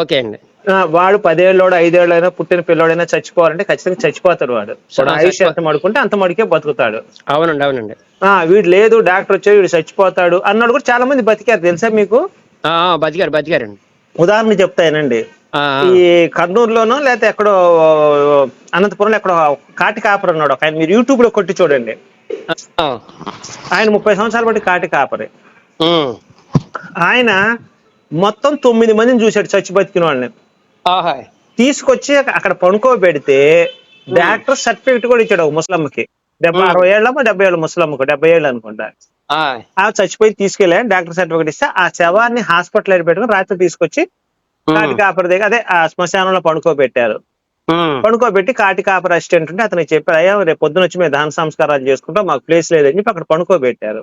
Okay అండి. వాడు పదేళ్ళోడు ఐదేళ్ళైనా పుట్టిన పిల్లోడైనా చచ్చిపోవాలంటే ఖచ్చితంగా చచ్చిపోతాడు వాడు. ఆయుష్ ఎంత మడుకుంటే అంత మడికే బతుకుతాడు. అవునండి అవునండి. ఆ వీడు లేదు డాక్టర్ వచ్చి వీడు చచ్చిపోతాడు అన్నాడు కూడా చాలా మంది బతికారు తెలుసా మీకు? బతికారు బతికారండి ఉదాహరణ చెప్తాయనండి ఈ కర్నూలులోనో లేకపోతే ఎక్కడో అనంతపురంలో ఎక్కడో కాటి కాపరి ఉన్నాడు. ఆయన మీరు యూట్యూబ్లో కొట్టి చూడండి. ఆయన ముప్పై సంవత్సరాల బట్టి కాటి కాపరి. ఆయన మొత్తం తొమ్మిది మందిని చూశాడు చచ్చి బతికిన వాళ్ళని. తీసుకొచ్చి అక్కడ పడుకోబెడితే డాక్టర్ సర్టిఫికెట్ కూడా ఇచ్చాడు ఒక ముసలమ్మకి. డెబ్బై Hmm. అరవై ఏళ్ళమో డెబ్బై ఏళ్ళు ముసలమ్మకు డెబ్బై ఏళ్ళు అనుకుంటా. ఆ, చచ్చిపోయి తీసుకెళ్ళా డాక్టర్ సర్టిఫికెట్ ఇస్తే ఆ శవాన్ని హాస్పిటల్ పెట్టుకుని రాత్రి తీసుకొచ్చి ఉమ్, కాటి కాపరి దగ్గర అదే ఆ శ్మశానంలో పడుకోబెట్టారు. పడుకోబెట్టి కాటి కాపర్ అసిస్టెంట్ ఉంటే అతనికి చెప్పారు అయ్యా రేపు పొద్దున వచ్చి మేము దాన సంస్కారాలు చేసుకుంటాం మాకు ప్లేస్ లేదని చెప్పి అక్కడ పడుకోబెట్టారు.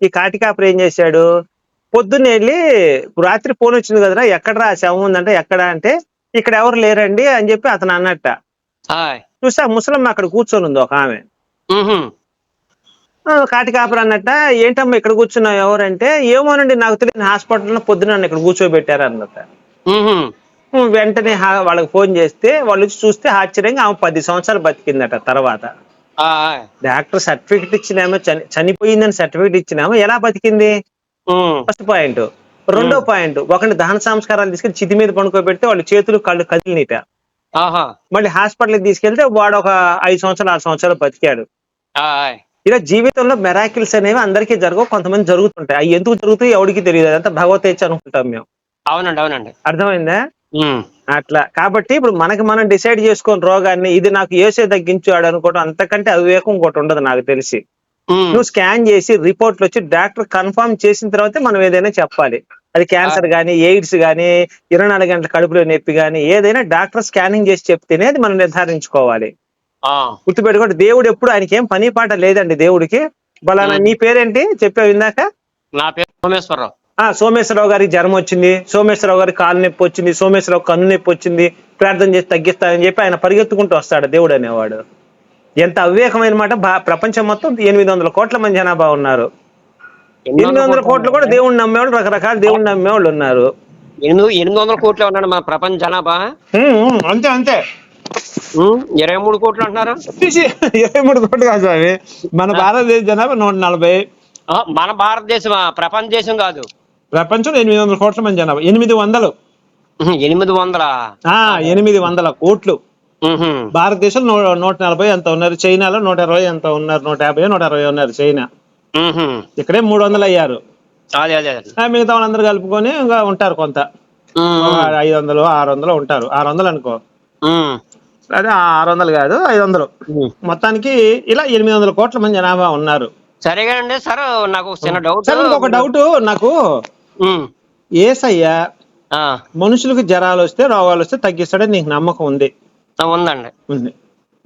ఈ కాటి కాపర్ ఏం చేశాడు? పొద్దున్న వెళ్ళి రాత్రి ఫోన్ వచ్చింది కదరా ఎక్కడరా శవం ఉందంటే ఎక్కడ అంటే ఇక్కడ ఎవరు లేరండి అని చెప్పి అతను అన్నట్ట. ఆ ముసలమ్మ అక్కడ కూర్చొని ఉంది ఒక ఆమె. కాటి కాపర్ అన్నట్ట ఏంటమ్మా ఇక్కడ కూర్చున్నావు ఎవరంటే ఏమోనండి నాకు తెలియని హాస్పిటల్లో పొద్దున నన్ను ఇక్కడ కూర్చోబెట్టారు అన్నట్ట. వెంటనే వాళ్ళకి ఫోన్ చేస్తే వాళ్ళు వచ్చి చూస్తే ఆశ్చర్యంగా ఆమె పది సంవత్సరాలు బతికిందట తర్వాత. డాక్టర్ సర్టిఫికెట్ ఇచ్చినామో చని- చనిపోయిందని సర్టిఫికెట్ ఇచ్చినామో ఎలా బతికింది? ఫస్ట్ పాయింట్ రెండో పాయింట్ ఒకరిని దహన సంస్కారాలు తీసుకెళ్ళి చితి మీద పడుకోబెడితే వాళ్ళ చేతులు కళ్ళు కదిలినిట మళ్ళీ హాస్పిటల్కి తీసుకెళ్తే వాడు ఒక ఐదు సంవత్సరాలు ఆరు సంవత్సరాలు బతికాడు. ఇలా జీవితంలో మెరాకిల్స్ అనేవి అందరికీ జరగవు కొంతమంది జరుగుతుంటాయి. అవి ఎందుకు జరుగుతాయి ఎవరికి తెలియదు. అదంతా భగవత్ అనుకుంటాం మేము. అవునండి అవునండి. అర్థమైందా? అట్లా. కాబట్టి ఇప్పుడు మనకి మనం డిసైడ్ చేసుకొని రోగాన్ని ఇది నాకు ఏసే తగ్గించాడు అనుకోవడం అంతకంటే అవివేకం ఇంకోటి ఉండదు నాకు తెలిసి. నువ్వు స్కాన్ చేసి రిపోర్ట్లు వచ్చి డాక్టర్ కన్ఫర్మ్ చేసిన తర్వాతే మనం ఏదైనా చెప్పాలి. అది క్యాన్సర్ గానీ ఎయిడ్స్ గానీ ఇరవై నాలుగు గంటల కడుపులో నొప్పి గానీ ఏదైనా డాక్టర్ స్కానింగ్ చేసి చెప్తేనే అది మనం నిర్ధారించుకోవాలి. ఆ, గుర్తుపెట్టుకోండి దేవుడు ఎప్పుడు ఆయనకి ఏం పని పాట లేదండి దేవుడికి. బలానా నీ పేరేంటి? చెప్పావు ఇందాక? నా పేరు సోమేశ్వరరావు. ఆ సోమేశ్వరరావు గారికి జ్వరం వచ్చింది. సోమేశ్వరరావు గారికి కాలు నొప్పి వచ్చింది. సోమేశ్వరరావు కన్ను నొప్పి వచ్చింది. ప్రార్థన చేసి తగ్గిస్తానని చెప్పి ఆయన పరిగెత్తుకుంటూ వస్తాడు దేవుడు అనేవాడు. ఎంత అవివేకమైన మాట? ప్రపంచం మొత్తం ఎనిమిది వందల కోట్ల మంది జనాభా ఉన్నారు. ఎనిమిది వందల కోట్లు కూడా దేవుడిని నమ్మేవాళ్ళు రకరకాల దేవుడిని నమ్మేవాళ్ళు ఉన్నారు. ఎనిమిది ఎనిమిది వందల కోట్లు ఉన్నాడు మా ప్రపంచ జనాభా. అంతే అంతే. ఇరవై మూడు కోట్లు అంటున్నారు? ఇరవై మూడు కోట్లు కాదు స్వామి. మన భారతదేశ జనాభా నూట నలభై. ఆ, మన భారతదేశం ప్రపంచ దేశం కాదు. ప్రపంచంలో ఎనిమిది వందల కోట్ల మంది జనాభా. ఎనిమిది వందలు. ఎనిమిది వందల? ఆ ఎనిమిది వందల కోట్లు. భారతదేశం నూట నలభై ఎంత ఉన్నారు? చైనాలో నూట ఇరవై ఎంత ఉన్నారు? నూట యాభై నూట అరవై ఉన్నారు చైనా. ఇక్కడే మూడు వందలు అయ్యారు మిగతా వాళ్ళందరూ కలుపుకొని ఇంకా ఉంటారు కొంత. ఒక ఐదు వందలు ఆరు వందలు ఉంటారు. ఆరు వందలు అనుకో అదే ఆరు వందలు కాదు ఐదు వందలు. మొత్తానికి ఇలా ఎనిమిది వందల కోట్ల మంది జనాభా ఉన్నారు. సరేగానండి సార్ నాకు ఒక చిన్న డౌట్ సరే ఇంకొక డౌట్ నాకు ఏసయ్య మనుషులకు జ్వరాలు వస్తే రోగాలు వస్తే తగ్గిస్తాడని నీకు నమ్మకం ఉంది. ఉందండి. ఉంది.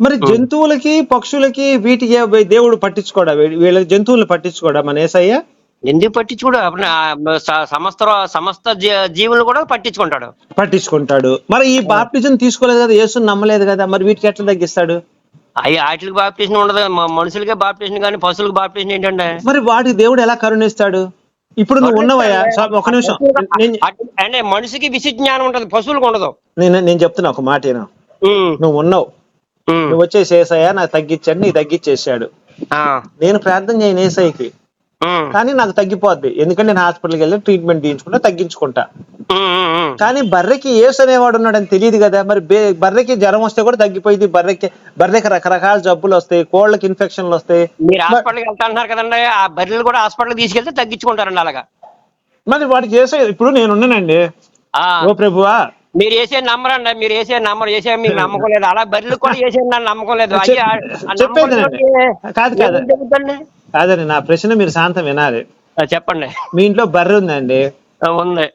మరి జంతువులకి పక్షులకి వీటికి దేవుడు పట్టించుకోడా? వీళ్ళ జంతువులు పట్టించుకోడా మన ఏసయ్య? ఎందుకు పట్టించుకోడు? సమస్త సమస్త జీ- జీవులను కూడా పట్టించుకుంటాడు. పట్టించుకుంటాడు. మరి ఈ బాప్టిజం తీసుకోలేదు కదా యేసుని నమ్మలేదు కదా మరి వీటికి ఎట్లా తగ్గిస్తాడు? అవి వాటికి బాప్టిషన్ ఉండదు మనుషులకే బాప్టిషన్ కానీ పశువులకు బాప్టిషన్ ఏంటంటే మరి వాటికి దేవుడు ఎలా కరుణిస్తాడు? ఇప్పుడు నువ్వు ఉన్నవయ్యా ఒక నిమిషం. అటు- మనిషికి విశి జ్ఞానం ఉంటది పశువులకు ఉండదు. నేను నేను చెప్తున్నా ఒక మాట నువ్వు ఉన్నావు నువ్వు వచ్చేసి ఏసయ్యా నాకు తగ్గించాడు నీకు తగ్గించేసాడు నేను ప్రార్థన చేయను ఏసైకి కానీ నాకు తగ్గిపోద్ది. ఎందుకంటే నేను హాస్పిటల్కి వెళ్ళి ట్రీట్మెంట్ తీయించుకుంటా తగ్గించుకుంటా. కానీ బర్రెకి ఏసు అనేవాడు ఉన్నాడని తెలియదు కదా మరి బర్రెకి జ్వరం వస్తే కూడా తగ్గిపోయింది. బర్రెకి బర్రెకి రకరకాల జబ్బులు వస్తాయి కోళ్ళకి ఇన్ఫెక్షన్లు వస్తాయి. మీరు హాస్పిటల్కి వెళ్తా అంటున్నారు కదండి ఆ బర్రెలు కూడా హాస్పిటల్కి తీసుకెళ్తే తగ్గించుకుంటారండి అలాగా. మరి వాడికి ఏసై ఇప్పుడు నేను ఉన్నానండి. ఆ, ఓ ప్రభువా మీరు వేసే నంబర్ అండి మీరు వేసే నంబర్ వేసే మీకు నమ్మకం లేదు. అలా బర్రెలు కూడా వేసే నన్ను నమ్మకం లేదు. కాదు కాదు? కాదండి నా ప్రశ్న మీరు శాంతం వినాలి. చెప్పండి. మీ ఇంట్లో బర్రె ఉందండి. ఉంది.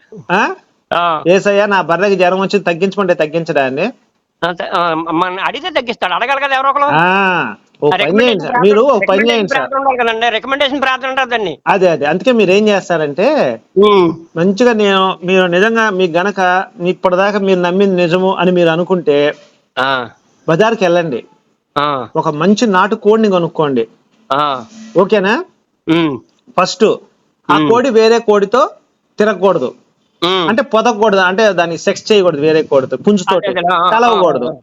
ఏసయ్యా నా బర్రెకి జ్వరం వచ్చి తగ్గించమంటే తగ్గించడా అండి? అడిగితే తగ్గిస్తాడు. అడగాలి కదా ఎవరో ఒకరు ఓ పని చేయండి. సార్ మీరు ఓ పని చేయండి సార్. కదండి. రికమెండేషన్ ప్రార్థన అదే అదే. అందుకే మీరు ఏం చేస్తారంటే మంచిగా నేను మీరు నిజంగా మీకు గనక మీ ఇప్పటిదాకా మీరు నమ్మింది నిజము అని మీరు అనుకుంటే బజార్కి వెళ్ళండి. ఒక మంచి నాటు కోడిని కొనుక్కోండి. ఓకేనా? ఫస్ట్ ఆ. కోడి వేరే కోడితో తిరగకూడదు. అంటే పొదకూడదు. అంటే దాన్ని సెక్స్ చేయకూడదు వేరే ఆ, ఆ, కలవకూడదు.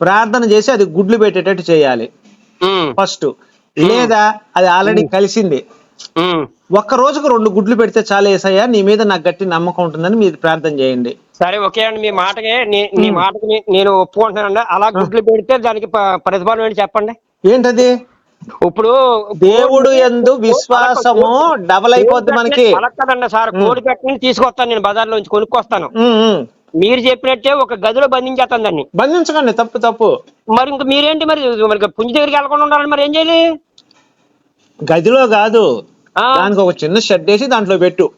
ప్రార్థన చేసి అది గుడ్లు పెట్టేటట్టు చేయాలి. ఫస్ట్. లేదా అది ఆల్రెడీ కలిసింది. ఒక్క రోజుకు రెండు గుడ్లు పెడితే చాలా ఏసయ్యా నీ మీద నాకు గట్టి నమ్మకం ఉంటుందని మీరు ప్రార్థన చేయండి. సరే ఓకే అండి మీ మాటకి నీ- మాటకి నేను ఒప్పుకుంటున్నానండి అలా గుడ్లు పెడితే దానికి ప్రతిఫలం ఏంటి చెప్పండి? ఏంటది? ఇప్పుడు దేవుడు యందు విశ్వాసము డబల్ అయిపోద్ది మనకి. కదండి సార్. కోడి పెట్టని తీసుకొస్తాను నేను బజార్ నుంచి కొనుక్కొస్తాను. మీరు చెప్పినట్టే ఒక గదిలో బంధించేస్తాను దాన్ని బంధించకండి తప్పు తప్పు. మరి ఇంక మీరేంటి మరి? మరి పుంజు దగ్గరికి వెళ్ళకుండా ఉండాలని మరి ఏం చేయాలి? గదిలో కాదు. ఆ, దానికి ఒక చిన్న షెడ్ వేసి దాంట్లో పెట్టు.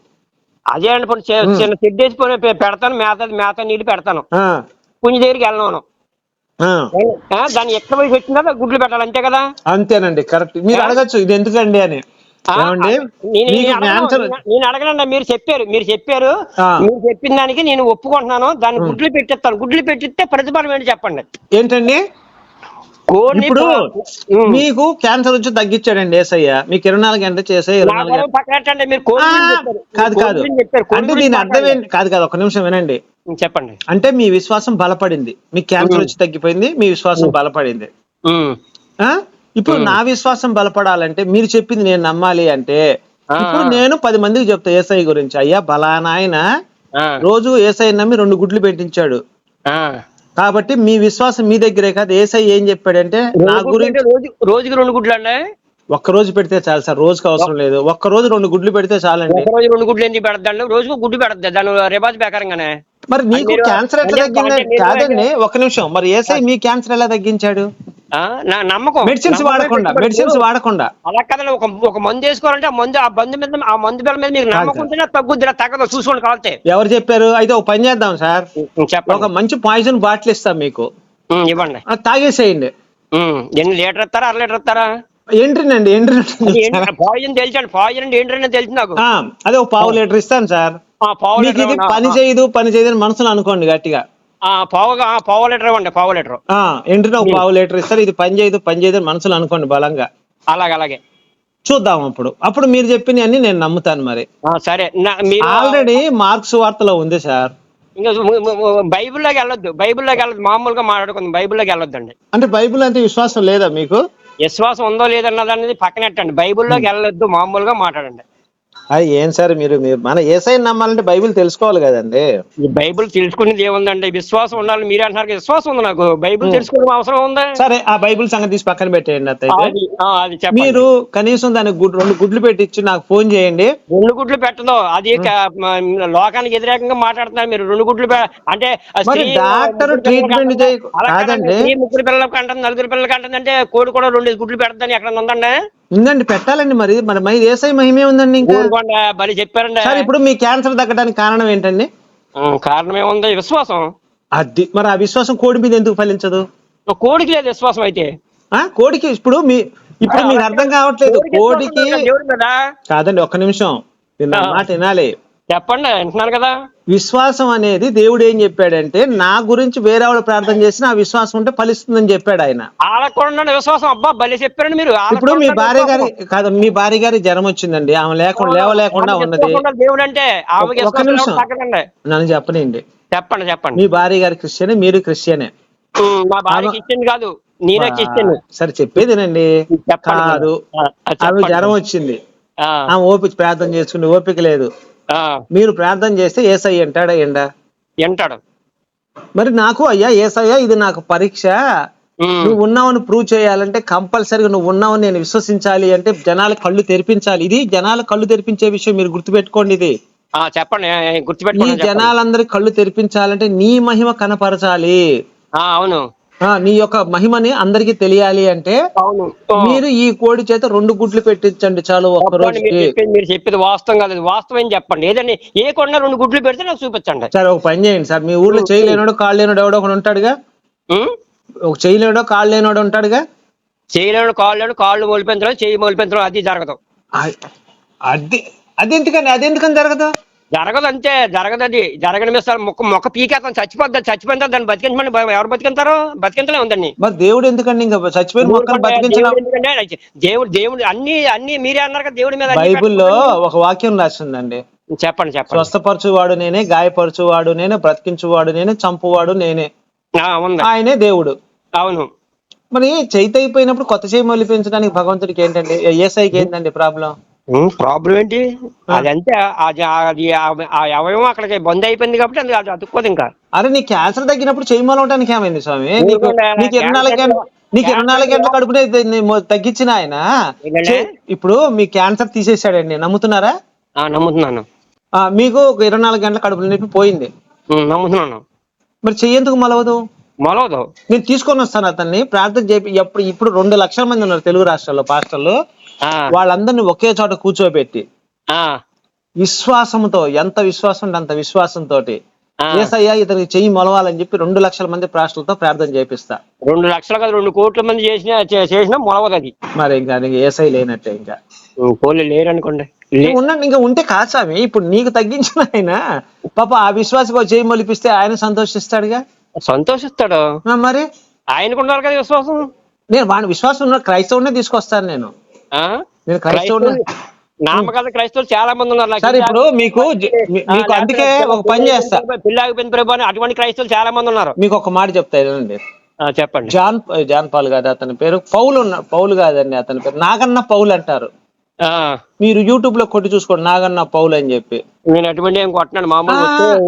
అదే అండి చి- చిన్న సిడ్ వేసి పోనీ పె- పెడతాను మేత మేత నీళ్ళు పెడతాను. ఆ, పుంజు దగ్గరికి వెళ్ళను. ఆ. ఆ, దాన్ని ఎక్కడ పోయి పెట్టినా గుడ్లు పెట్టాలి అంతే కదా? అంతేనండి కరెక్ట్. మీరు అడగచ్చు ఇది ఎందుకండి అని. నేను- అడగనండి మీరు చెప్పారు మీరు చెప్పారు. మీరు చెప్పిన దానికి నేను ఒప్పుకుంటున్నాను. దాన్ని గుడ్లు పెట్టిస్తాను. గుడ్లు పెట్టిస్తే ప్రతిఫలం ఏంటి చెప్పండి. ఏంటండి? ఇప్పుడు. మీకు క్యాన్సర్ వచ్చి తగ్గించాడండి ఏసయ్య. మీకు ఇరవై నాలుగు గంటలు చేసే ఇరవై నాలుగు. కాదు కాదు. అంటే దీని అర్థం. ఏంటి? కాదు కాదు ఒక నిమిషం వినండి. చెప్పండి. అంటే మీ విశ్వాసం బలపడింది. మీ క్యాన్సర్ వచ్చి తగ్గిపోయింది మీ విశ్వాసం బలపడింది. ఇప్పుడు నా విశ్వాసం బలపడాలంటే మీరు చెప్పింది నేను నమ్మాలి అంటే ఇప్పుడు. నేను పది మందికి చెప్తా ఏసఐ గురించి. అయ్యా బలానా ఆయన ఆ, రోజు ఏసఐ నమ్మి రెండు గుడ్లు పెట్టించాడు. కాబట్టి మీ విశ్వాసం మీ దగ్గరే కాదు. ఏసఐ ఏం చెప్పాడంటే నా గురించి రోజుకి రెండు గుడ్లు అండి. ఒక్క రోజు పెడితే చాలు సార్ రోజుకి అవసరం లేదు. ఒక్క రోజు రెండు గుడ్లు పెడితే చాలండి. రోజు రెండు గుడ్లు ఎందుకు పెడతాండి? రోజుకు గుడ్డు పెడద్దు దాని రివాజ్ ప్రకారంగానే. మరి మీరు- క్యాన్సర్ ఎట్లా అంటే తగ్గింది? అంటే మీరు- కాదండి ఒక నిమిషం. మరి ఏసఐ మీ క్యాన్సర్ ఎలా తగ్గించాడు? నా నమ్మకం. మెడిసిన్స్ వాడకుండా మెడిసిన్స్ వాడకుండా. అలా కదండి ఒక ఒక మందు వేసుకోవాలంటే ఆ మందు ఆ మందు మీద ఆ మందు బిళ్ళ మీద మీకు నమ్మకం ఉంటేనే తగ్గుద్ది ఇలా తగ్గదు చూసుకోండి కావాలంటే. ఎవరు చెప్పారు? అయితే ఒక పని చేద్దాం సార్. చెప్పండి. ఒక మంచి పాయిజన్ బాటిల్ ఇస్తాం మీకు. ఇవ్వండి. తాగేసేయండి. ఎన్ని లీటర్ ఇస్తారా అర లీటర్ ఇస్తారా? ఏంటినండి ఎంట్రీ పాయిజన్ తెలిసండి పాయిజన్ అంటే ఏంటంటే తెలిసి నాకు. అదే ఒక పావు లీటర్ ఇస్తాను సార్. పని చేయదు పని చేయదు అని మనసులో అనుకోండి గట్టిగా. ఆ, పావు లీటర్ ఇవ్వండి పావు లీటర్. ఒక పావు లీటర్ ఇస్తారు. ఇది పని చేయదు పని చేయదు మనసులో అనుకోండి బలంగా. అలాగే అలాగే. చూద్దాం అప్పుడు. అప్పుడు మీరు చెప్పిన అన్ని నేను నమ్ముతాను మరి. ఆ, సరే. ఆల్రెడీ మార్క్స్ వార్తలో ఉంది సార్. ఇంకా బైబిల్లోకి వెళ్ళొద్దు. బైబిల్లోకి వెళ్ళొద్దు. మామూలుగా మాట్లాడుకుందాం. బైబిల్లోకి వెళ్ళొద్దండి. అంటే బైబిల్ అంటే విశ్వాసం లేదా మీకు? విశ్వాసం ఉందో లేదన్నది అనేది పక్కనెట్టండి బైబిల్లోకి వెళ్ళొద్దు. మామూలుగా మాట్లాడండి. అది ఏం సార్ మీరు మీరు మన ఏసై నమ్మాలంటే బైబిల్ తెలుసుకోవాలి కదండి. ఈ బైబిల్ తెలుసుకునేది ఏముందండి? విశ్వాసం ఉండాలి మీరే అంటున్నారు కదా, విశ్వాసం ఉంది నాకు. బైబిల్ తెలుసుకోవడం అవసరం ఉందా? సరే ఆ బైబిల్ సంగతి తీసి పక్కన పెట్టేయండి అత్తయితే అది ఆ, అది చెప్పండి. మీరు కనీసం దానికి గుడ్- రెండు గుడ్లు పెట్టించి నాకు ఫోన్ చేయండి. రెండు గుడ్లు పెట్టదు. అది క- మ- లోకానికి వ్యతిరేకంగా మాట్లాడుతున్నారు మీరు. రెండు గుడ్లు పె- అంటే ఆ మరి స్త్రీ డాక్టర్ ముగ్గురు ట్రీట్మెంట్ పిల్లలకి చేయ- అంటుంది. అలా కాదండి, కాదండి. స్త్రీ ముగ్గురు పిల్లలకి అంటుంది నలుగురు పిల్లలకి అంటుంది అంటే కోడి కూడా రెండు గుడ్లు పెడతాని ఎక్కడ ఉందండి? ఉందండి పెట్టాలండి మరి. మరి మరి ఏసై మహిమే ఉందండి ఇంకా? ఊరుకోండి బలి చెప్పారండి. సార్ ఇప్పుడు మీ క్యాన్సర్ తగ్గడానికి కారణం ఏంటండి? కారణం ఏముంది? విశ్వాసం. అది మరి ఆ విశ్వాసం కోడి మీద ఎందుకు ఫలించదు? కోడికి లేదు విశ్వాసం అయితే. ఆ కోడికి ఇప్పుడు మీ ఇప్పుడు మీకు అర్థం కావట్లేదు. కోడికి కాదండి ఒక్క నిమిషం. మాట వినాలి. చెప్పండి వింటున్నాను కదా. విశ్వాసం అనేది దేవుడు ఏం చెప్పాడంటే నా గురించి వేరే వాళ్ళు ప్రార్థన చేసి నా విశ్వాసం ఉంటే ఫలిస్తుందని చెప్పాడు ఆయన. వాళ్ళకు కూడా ఉండండి విశ్వాసం అబ్బా బలి చెప్పారండి మీరు. ఇప్పుడు మీ భార్య గారి. కాదు మీ భార్య గారి జ్వరం వచ్చిందండి. ఆమె లేకుండా లేవలేకుండా ఉన్నది. దేవుడు అంటే విశ్వాసం నిమిషం. నన్ను చెప్పనండి చెప్పండి చెప్పండి. మీ భార్య గారి క్రిస్టియనే మీరు క్రిస్టియనే. మా ఆమె- ఇచ్చింది కాదు నేనే ఇచ్చింది సరే చెప్పేదేనండి కాదు. ఆ, ఆ, ఆమె. జ్వరం వచ్చింది. ఆ, ఆమె ఓపిక ప్రార్థన చేసుకునే ఓపిక లేదు. ఆ, మీరు ప్రార్థన చేస్తే ఏసై అంటాడా ఎండా వింటాడు మరి నాకు అయ్యా ఏసయ్యా ఇది నాకు పరీక్ష. నువ్వు ఉన్నావని ప్రూవ్ చేయాలంటే కంపల్సరీగా నువ్వు ఉన్నావని నేను విశ్వసించాలి అంటే జనాల కళ్ళు తెరిపించాలి. ఇది జనాల కళ్ళు తెరిపించే విషయం మీరు గుర్తుపెట్టుకోండి ఇది. చెప్పండి గుర్తుపెట్టుకోండి చెప్పండి. జనాలందరి కళ్ళు తెరిపించాలంటే నీ మహిమ కనపరచాలి. అవును. నీ యొక్క మహిమని అందరికీ తెలియాలి అంటే మీరు ఈ కోడి చేత రెండు గుడ్లు పెట్టించండి చాలు ఒక్క చెప్పండి, మీరు రోజుకి చెప్పేది మీరు చెప్పేది వాస్తవం కాదు వాస్తవం ఏం చెప్పండి? ఏదండి? ఏ కొండ రెండు గుడ్లు పెడితే నాకు చూపించండి. సరే ఒక పని చేయండి సార్. మీ ఊర్లో చేయలేనోడు కాళ్ళు లేనోడు ఎవడో ఒకడు ఉంటాడుగా? ఒక చేయలేనోడో కాళ్ళు లేనోడు ఉంటాడుగా చేయలేడు కాళ్ళు కాళ్ళు మొలిపించడం చేయి మొలిపించడం అది జరగదు. అది అది ఎందుకని అది ఎందుకని జరగదు? జరగదు అంతే జరగదు అది జరగని మీద సార్ మొక్క మొక్క పీకేస్తాం. చచ్చిపోద్ది చచ్చిపోయిన దాన్ని బతికించమని. ఎవరు బతికింతారు బతికించలే ఉందండి మరి దేవుడు ఎందుకండి ఇంకా చచ్చిపోయిన బతికించడం? దేవుడు దేవుడు అన్ని అన్ని మీరే అన్నారు కదా దేవుడి మీద బైబిల్లో ఒక వాక్యం రాసిందండి. చెప్పండి చెప్పండి. స్వస్థపరచువాడు నేనే గాయపరచువాడు నేనే బ్రతికించువాడు నేనే చంపువాడు నేనే. ఆయనే దేవుడు. అవును. మరి చైత అయిపోయినప్పుడు కొత్త చేయి మొలిపించడానికి భగవంతుడికి ఏంటండి? ఏసైకి ఏంటండి ప్రాబ్లం? ప్రాబ్లం ఏంటి? అదంతే అది ఆ- అవయవం అక్కడికి బంద్ అయిపోయింది కాబట్టి అది అది అతుక్కోదు ఇంకా. అరే నీ క్యాన్సర్ తగ్గినప్పుడు చేయి మొలవటానికి ఏమైంది స్వామి? నీకు ఇరవై నాలుగు గంటలు నీకు ఇరవై నాలుగు గంటల కడుపునే తగ్గించిన ఆయన? ఇప్పుడు మీ క్యాన్సర్ తీసేశాడండి. నమ్ముతున్నారా? నమ్ముతున్నాను. ఆ, మీకు ఒక ఇరవై నాలుగు గంటల కడుపులో నొప్పి పోయింది. నమ్ముతున్నాను. మరి చెయ్యి ఎందుకు మొలవదు? మొలవదు. నేను తీసుకొని వస్తాను అతన్ని. ప్రార్థన చేపి ఎప్పుడు ఇప్పుడు రెండు లక్షల మంది ఉన్నారు తెలుగు రాష్ట్రాల్లో పాస్టర్లు. వాళ్ళందరినీ ఒకే చోట కూర్చోబెట్టి విశ్వాసంతో ఎంత విశ్వాసం ఉంటే అంత విశ్వాసంతో. ఏసయ్యా ఇతనికి చెయ్యి మొలవాలని చెప్పి రెండు లక్షల మంది ప్రాస్టర్లతో ప్రార్థన చేపిస్తా. రెండు లక్షలు కదా రెండు కోట్ల మంది చేసిన చేసినా మొలవదు అది మరి ఇంకా నీకు ఏసై లేనట్టే ఇంకా. పోలే లేరనుకోండి. లే- ఉన్న ఇంకా ఉంటే కాదు స్వామి ఇప్పుడు నీకు తగ్గించిన ఆయన పాప ఆ విశ్వాసకు చేయి మొలిపిస్తే ఆయన సంతోషిస్తాడుగా? సంతోషిస్తాడు. మరి? ఆయనకు ఉండాలి కదా విశ్వాసం. నేను వాడి విశ్వాసం ఉన్న క్రైస్తవునే తీసుకొస్తాను నేను? నేను క్రైస్తవుడు నామకాల క్రైస్తవులు చాలా మంది ఉన్నారు. సరే ఇప్పుడు మీకు మీకు అందుకే ఒక పని చేస్తా. పిల్లాగిపోయిన ప్రభు అని అటువంటి క్రైస్తవులు చాలా మంది ఉన్నారు. మీకు ఒక మాట చెప్తా ఆ, చెప్పండి. జాన్ జాన్ పాల్ కాదు అతని పేరు పౌలు పౌలు కాదండి అతని పేరు నాగన్న పౌలు అంటారు. మీరు యూట్యూబ్లో కొట్టి చూసుకోండి నాగన్న పౌలు అని చెప్పి. నేను అటువంటి ఏం కొట్టినాను మామూలు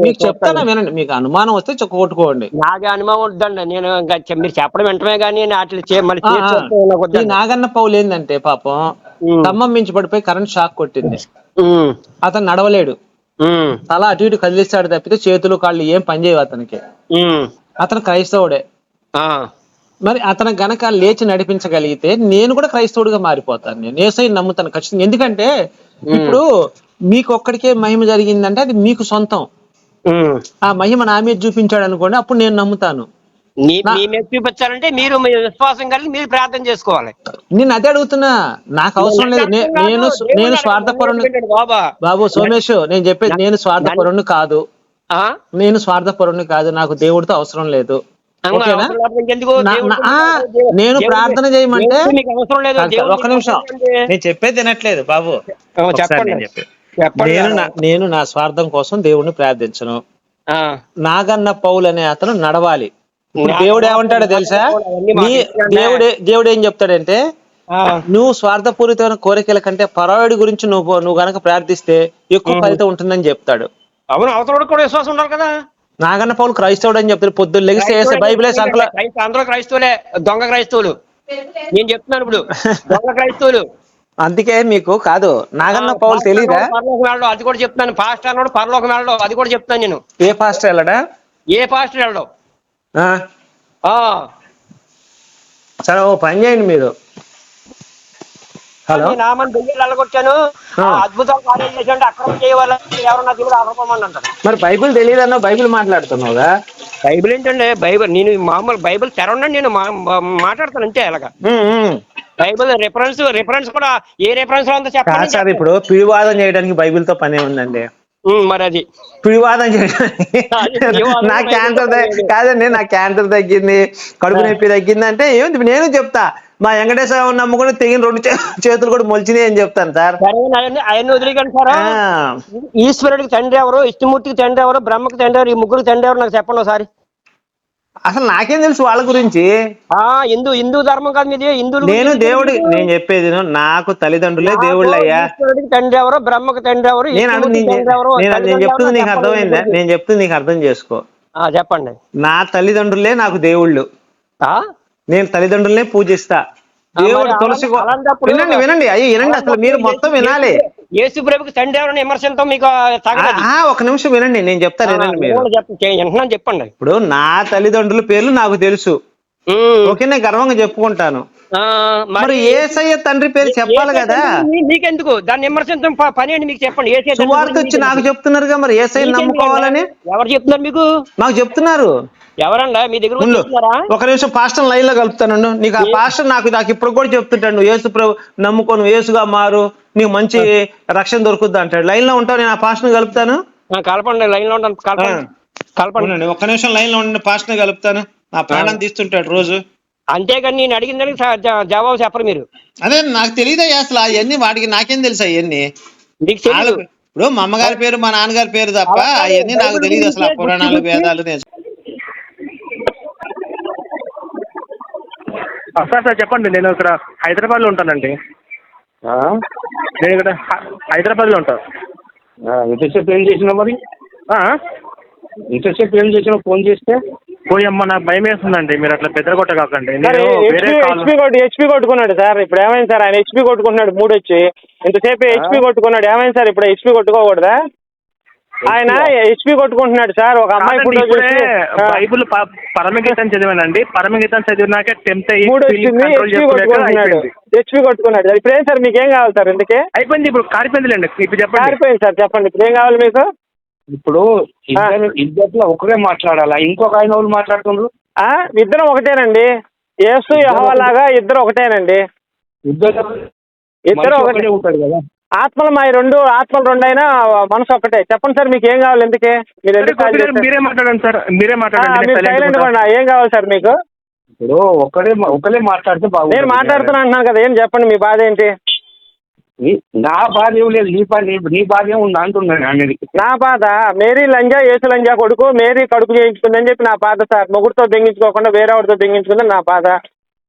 మీకు చెప్తానా వినండి. మీకు అనుమానం వస్తే చొక్క కొట్టుకోండి. నాకే అనుభవం వద్దండి నేను మీరు చెప్పడం వెంటనే కానీ వద్దండి. నాగన్న పౌలు ఏంటంటే పాపం. ఖమ్మం మించి పడిపోయి కరెంట్ షాక్ కొట్టింది. అతను నడవలేడు. తల అటు ఇటు కదిలిస్తాడు తప్పితే చేతులు కాళ్ళు ఏం పని చేయవు అతనికి. అతను క్రైస్తవుడే. ఆ, మరి అతను గనక లేచి నడిపించగలిగితే నేను కూడా క్రైస్తవుడిగా మారిపోతాను నేను. ఏసై నమ్ముతాను ఖచ్చితంగా. ఎందుకంటే ఇప్పుడు మీకు ఒక్కడికే మహిమ జరిగిందంటే అది మీకు సొంతం. ఆ మహిమ నా మీద చూపించాడు అనుకోండి అప్పుడు నేను నమ్ముతాను. చూపించాలంటే మీరు విశ్వాసం కలిగి మీరు ప్రార్థన చేసుకోవాలి. నేను అదే అడుగుతున్నా. నాకు అవసరం లేదు. నేను నేను స్వార్థపరుణ్ణి బాబా. బాబు సోమేష్ నేను చెప్పేది నేను స్వార్థపరుణ్ణి కాదు? నేను స్వార్థపరుణ్ణి కాదు. నాకు దేవుడితో అవసరం లేదు. నేను ప్రార్థన చేయమంటే ఒక్క నిమిషం. నేను చెప్పేది తినట్లేదు బాబు. చెప్పండి. నేను నేను నా- స్వార్థం కోసం దేవుడిని ప్రార్థించను. నాగన్న పౌలు అనే అతను నడవాలి. దేవుడు ఏమంటాడో తెలుసా? నీ దేవుడు దేవుడు ఏం చెప్తాడంటే నువ్వు స్వార్థపూరితమైన కోరికల కంటే పరాయుడి గురించి నువ్వు నువ్వు గనక ప్రార్థిస్తే ఎక్కువ ఫలితం ఉంటుందని చెప్తాడు. అవును అవతల కూడా విశ్వాసం ఉండాలి కదా. నాగన్న పౌలు క్రైస్తవుడు అని చెప్తాడు. పొద్దున్న లెగిస్తే వేస్తే బైబిలే సంకల అందరూ క్రైస్తవులే దొంగ క్రైస్తవులు. నేను చెప్తున్నాను ఇప్పుడు. దొంగ క్రైస్తవులు. అందుకే మీకు కాదు నాగన్న పౌలు తెలీదా? పరలోకం వెళ్ళడం అది కూడా చెప్తున్నాను. పాస్టర్ అన్నాడు పరలోకం వెళ్ళడం అది కూడా చెప్తాను నేను. ఏ పాస్టర్ వెళ్ళడా? ఏ పాస్టర్ వెళ్ళడం? ఆ, ఆ, సరే ఓ పని చేయండి మీరు. నేను నామని దెయ్యాలు వెళ్ళగొచ్చాను అద్భుతాలు కార్యాలు చేసాడు అక్రమం చేయవాళ్ళ ఎవరన్నా దేవుడు మరి బైబిల్ తెలియదన్నా బైబిల్ మాట్లాడుతున్నావుగా? బైబిల్ ఏంటండి బైబిల్ నేను మామూలు బైబిల్ తెరవండి నేను మాట్లాడతాను అంతే అలాగా. బైబిల్ రిఫరెన్స్ రిఫరెన్స్ కూడా ఏ రిఫరెన్స్ అంతా కాదు చెప్పండి. సార్ ఇప్పుడు పిడివాదం చేయడానికి బైబిల్తో పనే ఉందండి. మరి అది. పిడివాదం చేయడానికి నా క్యాన్సర్. కాదండి నా క్యాన్సర్ తగ్గింది కడుపు నొప్పి తగ్గింది అంటే ఏమిటి నేను చెప్తా మా వెంకటేశ్వర నమ్ముకుని తెగిన రెండు చేతులు కూడా మొలిచినాయి అని చెప్తాను సార్. సరే వదిలేకండి ఈశ్వరుడికి తండ్రి ఎవరు ఇష్టమూర్తికి తండ్రి ఎవరు బ్రహ్మకి తండ్రి ఎవరు ఈ ముగ్గురు తండ్రి ఎవరు నాకు చెప్పండి ఒకసారి. అసలు నాకేం తెలుసు వాళ్ళ గురించి? ఆ హిందూ హిందూ ధర్మం కాదు మీది హిందువులు నేను దేవుడి నేను చెప్పేది నాకు తల్లిదండ్రులే దేవుళ్ళయ్యా. ఈశ్వరుడికి తండ్రి ఎవరు బ్రహ్మకి తండ్రి ఎవరు నేను నేను చెప్తుంది నీకు. అర్థమైందా? నేను చెప్తుంది నీకు అర్థం చేసుకో. ఆ, చెప్పండి. నా తల్లిదండ్రులే నాకు దేవుళ్ళు. ఆ? నేను తల్లిదండ్రులనే పూజిస్తా. దేవుడు తులసి వినండి వినండి అయ్యి వినండి అసలు మీరు మొత్తం వినాలి. యేసు ప్రభుకి తండ్రి ఎవరని విమర్శంతో మీకు ఒక నిమిషం వినండి నేను చెప్తాను వినండి మీరు. చెప్పండి చెప్పండి. ఇప్పుడు నా తల్లిదండ్రుల పేర్లు నాకు తెలుసు. ఓకే నేను గర్వంగా చెప్పుకుంటాను. మరి ఏసయ్య తండ్రి పేరు చెప్పాలి కదా? మీకెందుకు? దాన్ని విమర్శించడం పని ఏంటి మీకు చెప్పండి. ఏసే సువార్త వచ్చి? నాకు చెప్తున్నారుగా మరి మీకెందుకు నమ్ముకోవాలని? ఎవరు చెప్తున్నారు మీకు? మాకు చెప్తున్నారు. ఎవరండా మీ దగ్గర ఒక నిమిషం పాస్టర్ లైన్లో కలుపుతాను నీకు ఆ పాస్టర్ నాకు నాకు ఇప్పుడు కూడా చెప్తుంటాడు నువ్వు యేసు ప్రభు నమ్ముకోను యేసుగా మారు నీకు మంచి రక్షణ దొరుకుద్ది అంటాడు. లైన్లో ఉంటావు నేను ఆ పాస్టర్ కలుపుతాను. కలపండి లైన్లో ఉంటాను కలపండి. ఒక్క నిమిషం లైన్లో ఉండండి పాస్టర్ కలుపుతాను. నా ప్రాణం తీస్తుంటాడు రోజు. అంతేగాని నేను అడిగిన దానికి జవాబు చెప్పరు మీరు. అదే నాకు తెలియదా అసలు అవన్నీ వాడికి నాకేం తెలుసు అవన్నీ మీకు ఇప్పుడు మా అమ్మగారి పేరు మా నాన్నగారి పేరు తప్ప అవన్నీ నాకు తెలియదు అసలు ఆ పురాణాలు వేదాలు నేను సార్ సార్ చెప్పండి. నేను ఇక్కడ హైదరాబాద్లో ఉంటానండి. నేను ఇక్కడ హైదరాబాద్లో ఉంటాను ఇంతసేపు ఏం చేసినావు మరి? ఆ? ఇంతసేపు ఏం చేసినావు? ఫోన్ చేస్తే? పోయమ్మ నాకు భయం వేస్తుందండి. మీరు అట్లా హెచ్పి కాల్ హెచ్పి కొట్టు హెచ్పి కొట్టుకున్నాడు సార్. ఇప్పుడు ఏమైంది సార్? ఆయన హెచ్పి కొట్టుకున్నాడు మూడు వచ్చి ఇంతసేపు హెచ్పి కొట్టుకున్నాడు. ఏమైంది సార్? ఇప్పుడు హెచ్పి కొట్టుకోకూడదా? ఆయన హెచ్పి కొట్టుకుంటున్నాడు సార్. ఒక అమ్మాయి ఫోటో చూసి బైబుల్ పరమగీతం చదివానండి. పరమగీతం చదివినాకే కంట్రోల్ హెచ్పి కొట్టుకుంటున్నాడు. హెచ్పి కొట్టుకున్నాడు ఇప్పుడు ఏం సార్ మీకు ఏం కావాలి సార్ ఇందుకే? అయిపోయింది ఇప్పుడు కారిపోయిందిలేండి. ఇప్పుడు చెప్పండి. పారిపోయింది సార్. చెప్పండి. ఇప్పుడు ఏం కావాలి మీకు? ఇప్పుడు ఇద్దరు ఇద్దరిలో ఒకరే మాట్లాడాలా? ఇంకొక ఆయన వాళ్ళు మాట్లాడుతుండ్రు? ఆ? ఇద్దరం ఒకటేనండి. యేసు యెహోవాలాగా ఇద్దరు ఒకటేనండి. ఇద్దరు ఇద్దరు ఒకటే. ఉంటాడు కదా? ఆత్మలు మా రెండు ఆత్మలు రెండు అయినా మనసు ఒకటే చెప్పండి సార్ మీకు ఏం కావాలి ఎందుకే? మీరు సరే, ఎందుకు? మీరే మాట్లాడండి సార్ మీరే మాట్లాడండి సైలెంట్ ఏం కావాలి సార్ మీకు? ఇప్పుడు ఒకరే ఒకరే మాట్లాడితే బాగుంటుంది. నేను మాట్లాడుతున్నా అంటున్నాను కదా ఏం చెప్పండి మీ బాధ ఏంటి? నీ- బాధ ఏం లేదు నీ బాధ నీ- బాధ ఏం ఉంది అంటున్నాను అనేది. నా బాధ మేరీ లంజా యేసు లంజా కొడుకు మేరీ కడుపు చేయించుకుందని చెప్పి నా బాధ సార్. మొగుడుతో దెంగించుకోకుండా వేరే వాడితో దెంగించుకుందని నా బాధ.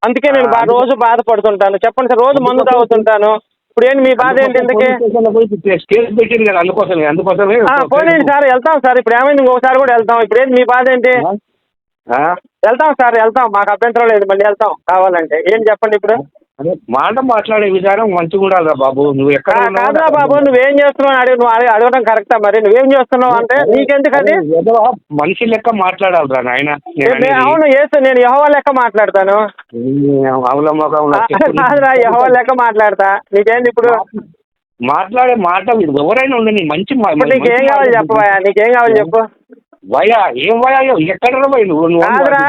అందుకే నేను బా- రోజు బాధపడుతుంటాను. చెప్పండి సార్ రోజు మందు తాగుతుంటాను. ఇప్పుడు ఏంటి మీ బాధ ఏంటి ఎందుకే? పోలీస్ స్టేషన్లో పోయి కేసు పెట్టింది కదా అందుకోసమే అందుకోసమే ఆ, పోనీయండి సార్ వెళ్తాం సార్ ఇప్పుడు ఏమైంది ఇంకొకసారి కూడా వెళ్తాం. ఇప్పుడు ఏంటి మీ బాధ ఏంటి? వెళ్తాం సార్ వెళ్తాం. మాకు అభ్యంతరం లేదు మళ్ళీ వెళ్తాం. కావాలంటే. ఏం చెప్పండి ఇప్పుడు? అదే మాట మాట్లాడే విధానం మంచిగా ఉండాలిరా బాబు. నువ్వు ఎక్కడ కాదురా బాబు నువ్వేం చేస్తున్నావు అని అడిగి నువ్వు అడగ- అడగడం కరెక్టా మరి? నువ్వేం చేస్తున్నావు అంటే నీకెందుకు అది? అదే ఏదో మనిషి లెక్క మాట్లాడాలిరా నాయన. ఏ- నే- అవును ఏసు నేను యహోవా లెక్క మాట్లాడతాను. కాదురా యహోవా లెక్క మాట్లాడతా. నీకేంది ఇప్పుడు? మాట్లాడే మాట వీడు ఎవరైనా ఉండని మంచి మా- ఇప్పుడు నీకేం మంచి కావాలి చెప్పు భయ నీకేం కావాలి చెప్పు? వయా ఏం వయా ఎక్కడ పోయి నువ్వు? నువ్వు కాదురా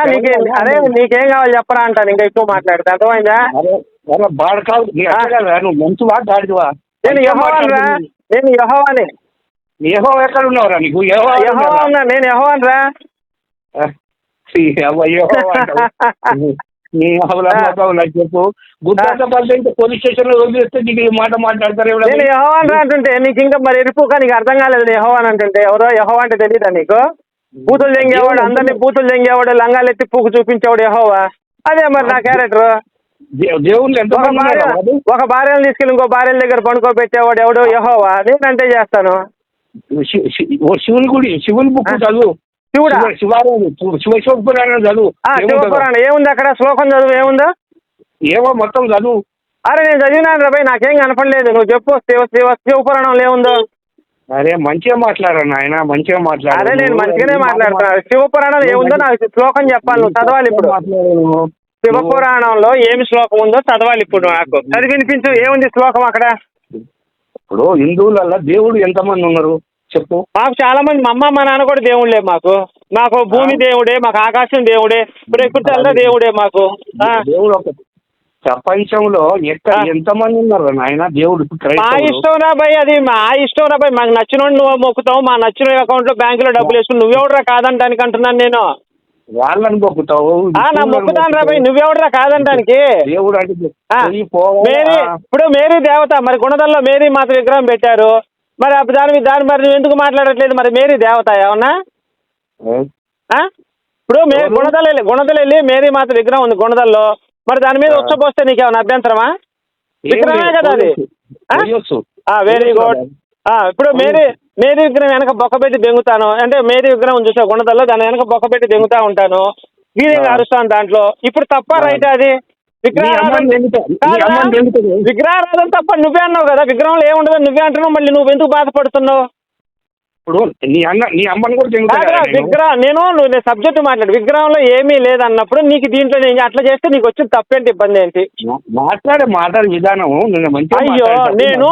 నీకే కావాలి చెప్పరా అంటాను ఇంకా ఎక్కువ మాట్లాడితే. అర్థమైందా? అరే అరే బాడకావు నీ అక్కడరా నువ్వు మంచివా గాడిదివా నేను యహోవాని ఎక్కడ ఉన్నావురా నీకు? యహోవా ఉన్నా నేను చెప్పు. పోలీస్ స్టేషన్లో వదిలేస్తే నీకు ఈ మాట మాట్లాడతారు నేను ఎవడన్నా? యహోవాన్ రా అంటుంటే నీకు ఇంకా మరి ఎరుపుగా నీకు అర్థం కాలేదు యహోవాన్ అంటుంటే ఎవరో యహోవా అంటే తెలియదా నీకు? బూతులు దెంగేవాడు అందరినీ బూతులు దెంగేవాడు లంగాలు ఎత్తి పూకు చూపించేవాడు యహోవా. అదే మరి నా క్యారెక్టర్ దేవుళ్ళు ఎంత ఒక భార్య ఒక భార్యను తీసుకెళ్ళి ఇంకో భార్యల దగ్గర పడుకోబెట్టేవాడు ఎవడో యహోవా. నేనంటే చేస్తాను. శివుని గుడి శివుని బుక్ చదువు. శివుడా? శివ- శివారాయణ శివ- శివ శివపురాణం చదువు? శివపురాణం ఏముంది అక్కడ? శ్లోకం చదువు. ఏముందో? ఏమో మొత్తం చదువు. అరే నేను చదివినాను రా భయ్. నాకేం కనపడలేదు. నువ్వు చెప్పు. శివ శివ శివపురాణంలో ఏముందో? అరే మంచిగా మాట్లాడరు నాయన. మంచిగా మాట్లాడు. అరే నేను మంచిగానే మాట మాట్లాడుతున్నా శివపురాణంలో ఏముందో నాకు శ్లోకం చెప్పాలి. నువ్వు చదవాలి ఇప్పుడు. శివపురాణంలో ఏమి శ్లోకం ఉందో చదవాలి ఇప్పుడు నాకు. చదివి వినిపించు ఏముంది శ్లోకం అక్కడ? ఇప్పుడు హిందువులలో దేవుడు ఎంతమంది ఉన్నారు? చెప్పు. మాకు చాలా మంది మా అమ్మ మా నాన్న కూడా దేవుళ్ళే మాకు. మాకు భూమి దేవుడే మాకు ఆకాశం దేవుడే ప్రకృతి అంతా దేవుడే మాకు. దేవుడు ఒక ప్రపంచంలో ఎక్కడ. ఎంతమంది ఉన్నారు నాయన? దేవుడు మా ఇష్టం రా భయ్ అది మా ఇష్టం రా భయ్. మాకు నచ్చిన నువ్వు మొక్కుతావు మా నచ్చిన అకౌంట్లో బ్యాంకులో డబ్బులు వేసుకుని నువ్వెవడరా కాదంటానికి అంటున్నాను నేను. వాళ్ళని మొక్కుతావు ఆ నా మొక్కుతాను రా నువ్వెవడరా కాదంటానికి? దేవుడు అంటే? మేరీ ఇప్పుడు మేరీ దేవత మరి గుణదల్లో మేరీ మాత విగ్రహం పెట్టారు. మరి అప్పుడు దాని మీద దాని మరి నువ్వు ఎందుకు మాట్లాడట్లేదు? మరి మేరీ దేవత ఏమన్నా? ఇప్పుడు మే? గుణదల గుణదల వెళ్ళి మేరీ మాత విగ్రహం ఉంది గుణదల్లో. మరి దాని మీద. ఉచ్చపోస్తే నీకేమైనా అభ్యంతరమా? విగ్రహమే కదా అది. Very good. ఇప్పుడు మేరీ మేరీ విగ్రహం వెనక బొక్క పెట్టి దెంగుతాను అంటే మేరీ విగ్రహం చూసా గుణదల్లో దాని వెనక బొక్క పెట్టి దెంగుతా ఉంటాను. వీధంగా ఆ. అరుస్తాను దాంట్లో. ఇప్పుడు తప్ప. రైట్ అది. విగ్రహారాధన తప్ప నువ్వే అన్నావు కదా విగ్రహంలో ఏముండదు? నువ్వే అంటున్నావు మళ్ళీ నువ్వు ఎందుకు బాధపడుతున్నావు? ఇప్పుడు నీ అన్న నీ అమ్మని కూడా? విగ్రహం నేను నువ్వు నేను సబ్జెక్ట్ మాట్లాడు. విగ్రహంలో ఏమీ లేదన్నప్పుడు నీకు దీంట్లో నేను అట్లా చేస్తే నీకు వచ్చిన తప్పేంటి ఇబ్బంది ఏంటి? మాట్లాడే మాట్లాడే విధానం అయ్యో నేను.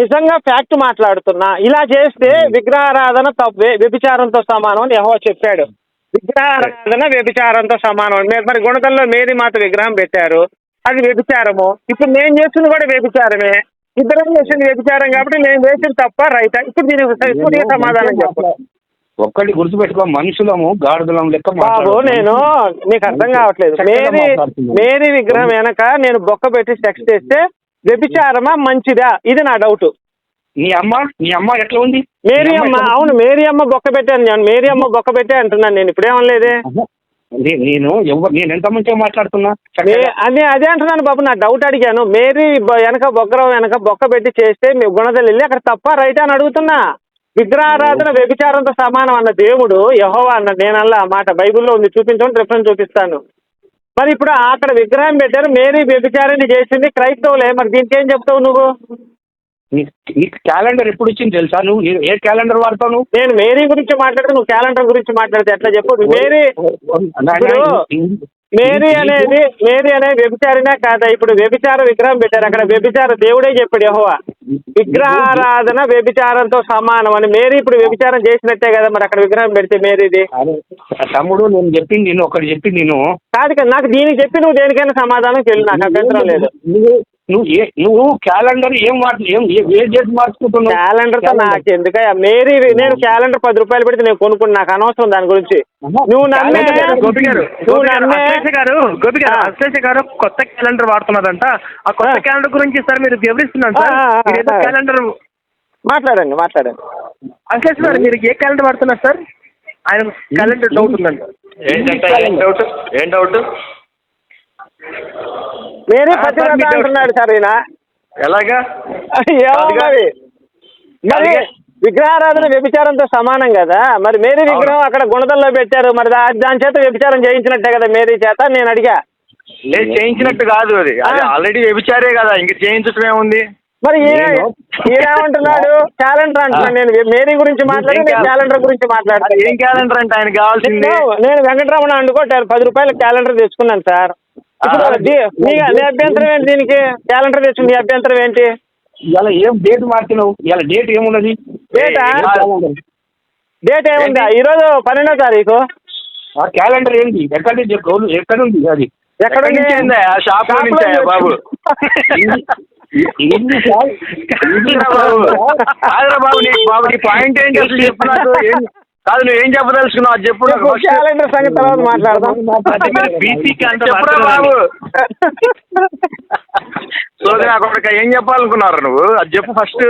నిజంగా ఫ్యాక్ట్ మాట్లాడుతున్నా. ఇలా చేస్తే విగ్రహారాధన తప్పే వ్యభిచారంతో సమానం అని యెహోవా చెప్పాడు. విగ్రహారాధన వ్యభిచారంతో సమానం మీరు మరి గుణదల్లో మేరీ మాత విగ్రహం పెట్టారు. అది వ్యభిచారము. ఇప్పుడు నేను చేస్తుంది కూడా వ్యభిచారమే. ఇద్దరం చేసింది వ్యభిచారం కాబట్టి నేను చేసింది తప్ప రైతా. ఇప్పుడు దీనికి సూటిగా సమాధానం చెప్పు. ఒక్కటి గుర్తుపెట్టుకో మనుషులము గాడిదలం లెక్క బాబు. నేను నీకు అర్థం కావట్లేదు. మేరీ. మేరీ విగ్రహం వెనక నేను బొక్క పెట్టి సెక్స్ చేస్తే వ్యభిచారమా మంచిదా? ఇది నా డౌట్. నీ అమ్మ నీ అమ్మ ఎట్లా ఉంది? మేరీ అమ్మ? అవును మేరీ అమ్మ బొక్క పెట్టాను నేను. మేరీ అమ్మ బొక్క పెట్టే అంటున్నాను నేను. ఇప్పుడేమనలేదే? నేను ఎవరు నేను ఎంత మంచిగా మాట్లాడుతున్నా? అదే అదే అంటున్నాను బాబు నా డౌట్ అడిగాను. మేరీ వెనక బొగ్గరం వెనక బొక్క పెట్టి చేస్తే మీ గుణదలు వెళ్ళి అక్కడ తప్ప రైట్ అని అడుగుతున్నా. విగ్రహారాధన వ్యభిచారంతో సమానం అన్న దేవుడు యహోవా అన్న నేనల్లా ఆ మాట బైబిల్లో ఉంది. చూపించమని రిఫరెన్స్ చూపిస్తాను. మరి ఇప్పుడు అక్కడ విగ్రహం పెట్టారు మేరీ వ్యభిచారాన్ని చేసింది క్రైస్తవులే. మరి దీనికి ఏం చెప్తావు నువ్వు? నీకు క్యాలెండర్ ఎప్పుడు వచ్చింది తెలుసా నువ్వు? ఏ- ఏ క్యాలెండర్ వాడతావు నువ్వు? నేను మేరీ గురించి మాట్లాడితే నువ్వు క్యాలెండర్ గురించి మాట్లాడితే ఎట్లా చెప్పు? మేరీ మేరీ అనేది మేరీ అనేది వ్యభిచారినా కాదా? ఇప్పుడు వ్యభిచార విగ్రహం పెట్టారు. అక్కడ వ్యభిచార దేవుడే చెప్పాడు యెహోవా. విగ్రహారాధన వ్యభిచారంతో సమానం అని. మేరీ ఇప్పుడు వ్యభిచారం చేసినట్టే కదా మరి అక్కడ విగ్రహం పెడితే మేరీది? తమ్ముడు నేను చెప్పింది నేను ఒకటి చెప్పింది నేను. కాదు కదా నాకు దీనికి చెప్పి నువ్వు దేనికైనా సమాధానం చెల్లి నాకు అభ్యంతరం లేదు. నువ్వు నువ్వు ఏ నువ్వు క్యాలెండర్ ఏం వాడు ఏం ఏ- డేట్ మార్చుకుంటున్నావు? క్యాలెండర్. తో నాకు ఎందుకయ్యా మేరీ నేను క్యాలెండర్ పది రూపాయలు పెడితే నేను కొనుక్కుని నాకు అనవసరం దాని గురించి. నువ్వు నమ్మే గోపి గారు నువ్వు నమ్మే అశ్లేష గారు గోపి గారు. అశ్లేష గారు కొత్త క్యాలెండర్ వాడుతున్నారంట. ఆ కొత్త. క్యాలెండర్ గురించి సార్ మీరు వివరిస్తున్నాను సార్. క్యాలెండర్ మాట్లాడండి మాట్లాడండి. అశ్లేష గారు మీరు ఏ క్యాలెండర్ వాడుతున్నారు సార్? ఆయన క్యాలెండర్ డౌట్ ఉందంట. ఏంటంటే ఏం డౌట్? ఏం డౌట్? మేరీ ఆ, పతివ్రత. అంటున్నాడు సార్ ఈయన. ఎలాగా. మరి. విగ్రహారాధన వ్యభిచారంతో సమానం కదా? మరి మేరీ విగ్రహం అక్కడ గుణదల్లో పెట్టారు. మరి దాని చేత వ్యభిచారం చేయించినట్టే కదా మేరీ చేత? నేను అడిగా. లేదు చేయించినట్టు కాదు అది. ఆల్రెడీ వ్యభిచారే కదా. ఇంక చేయించడం ఏముంది? మరి నేను- ఈయనేమంటున్నాడు? క్యాలెండర్ అంటున్నాను నేను మేరీ గురించి మాట్లాడి నేను క్యాలెండర్? గురించి మాట్లాడతాను ఏం క్యాలెండర్ అంటే ఆయన కావాల్సింది? నేను- నేను వెంకటరమణ అనుకోటారు పది రూపాయల క్యాలెండర్ తెచ్చుకున్నాను సార్. నీ అభ్యంతరం ఏంటి దీనికి క్యాలెండర్ తెచ్చుకుని నీ అభ్యంతరం ఏంటి ఇలా ఏం డేట్ మార్చినావు ఇలా డేట్ ఏమున్నది డేటా? డేట్ ఏముందా ఈరోజు పన్నెండో తారీఖు ఆ క్యాలెండర్ ఏంటి ఎక్కడ నుంచి ఎక్కడ ఉంది అది ఎక్కడ షాప్ బాబు బాబు నీ బాబు నీ పాయింట్ ఏంటి అసలు చెప్పు నాకు ఏం- కాదు నువ్వు ఏం చెప్పదలుచుకున్నావు? అది చెప్పు నాకు first. క్యాలెండర్ సంగతి తర్వాత మాట్లాడదాం. మీరు అంత చెప్పురా బాబు? సోదరి అక్కడ ఏం చెప్పాలనుకున్నారు నువ్వు? అది చెప్పు ఫస్ట్.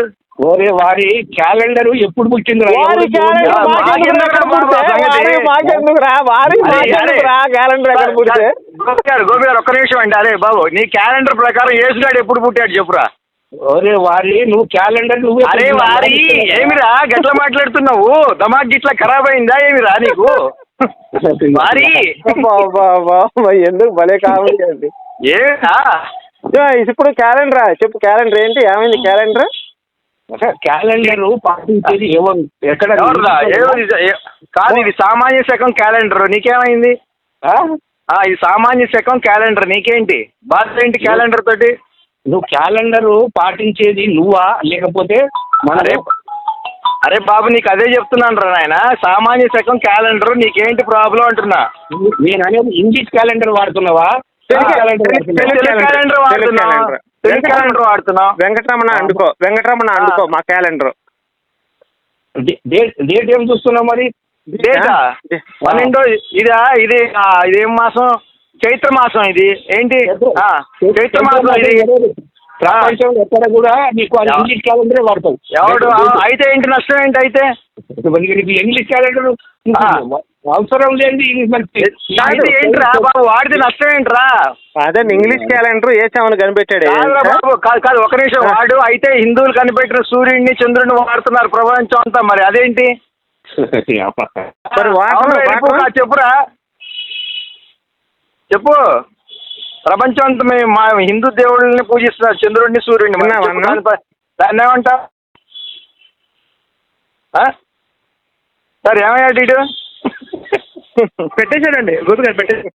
ఓరే వారి క్యాలెండర్ ఎప్పుడు పుట్టింది వారి క్యాలెండర్ మాకెందుకు ఎక్కడ పుడితే? వారి మాకెందుకు రా వారి మాకెందుకు రా క్యాలెండర్ ఎక్కడ పుడితే? గోపి గారు గోపి గారు ఒక్క నిమిషం అండి. అరే బాబు నీ క్యాలెండర్ ప్రకారం యేసుగాడు ఎప్పుడు పుట్టాడు చెప్పురా? ఓరే వారి నువ్వు క్యాలెండర్ నువ్వు అరే వారి ఏమిరా గట్ల మాట్లాడుతున్నావు? దమాక్ గిట్ల ఖరాబ్ అయిందా ఏమిరా నీకు? వారి. ఎందుకు భలే కామెడీ అండి ఏమిరా? ఇప్పుడు క్యాలెండర్ చెప్పు క్యాలెండర్ ఏంటి? ఏమైంది క్యాలెండర్? క్యాలెండర్ పాటించేది ఏమో ఎక్కడ ఏ- కాదు ఇది సామాన్య శకం క్యాలెండర్. నీకేమైంది? ఆ? ఆ ఇది సామాన్య శకం క్యాలెండర్. నీకేంటి? బాధ ఏంటి క్యాలెండర్ తోటి? నువ్వు క్యాలెండర్ పాటించేది నువ్వా? లేకపోతే మన అరే అరే బాబు నీకు అదే చెప్తున్నాను రా నాయన. సామాన్య శకం క్యాలెండర్ నీకేంటి ప్రాబ్లం అంటున్నా? నేను అనేది ఇంగ్లీష్ క్యాలెండర్ వాడుతున్నావా? క్యాలెండర్ వాడుతున్నావా? క్యాలెండర్ వాడుతున్నా క్యాలెండర్. తెలుగు క్యాలెండర్. వాడుతున్నా వెంకటరమణ అండుకో వెంకటరమణ అండుకో మా క్యాలెండర్. డేట్ డేట్ ఏం చూస్తున్నావు మరి? డేటా? పన్నెండో ఇదా ఇది ఇదేం మాసం? చైత్ర మాసం ఇది. ఏంటి? ఆ, చైత్ర మాసం ఇది. ప్రపంచంలో ఎక్కడ కూడా నీకు అది ఇంగ్లీష్ క్యాలెండరే వాడతావు. ఎవడు? అయితే ఏంటి? నష్టం ఏంటి అయితే? ఇంగ్లీష్ క్యాలెండర్ ఆ. అవసరం లేని ఇది మనకి అయితే ఏంట్రా బాబు? వాడితే నష్టం ఏంట్రా? అదే ఇంగ్లీష్ క్యాలెండర్ వేసామని కనిపెట్టాడు? బాబు కాదు కాదు ఒక నిమిషం. వాడు అయితే హిందువులు కనిపెట్టిన సూర్యుడిని చంద్రుడిని వాడుతున్నారు ప్రపంచం అంతా మరి. అదేంటి? చెప్పురా. చెప్పు. ప్రపంచం అంతా మేము మా హిందూ దేవుళ్ళని పూజిస్తున్నారు చంద్రుడిని సూర్యుడిని. అన్న? దాన్ని ఏమంటా సార్ ఏమయ్యాడు ఇటు పెట్టేశాడండి గోపి గారు పెట్టేసి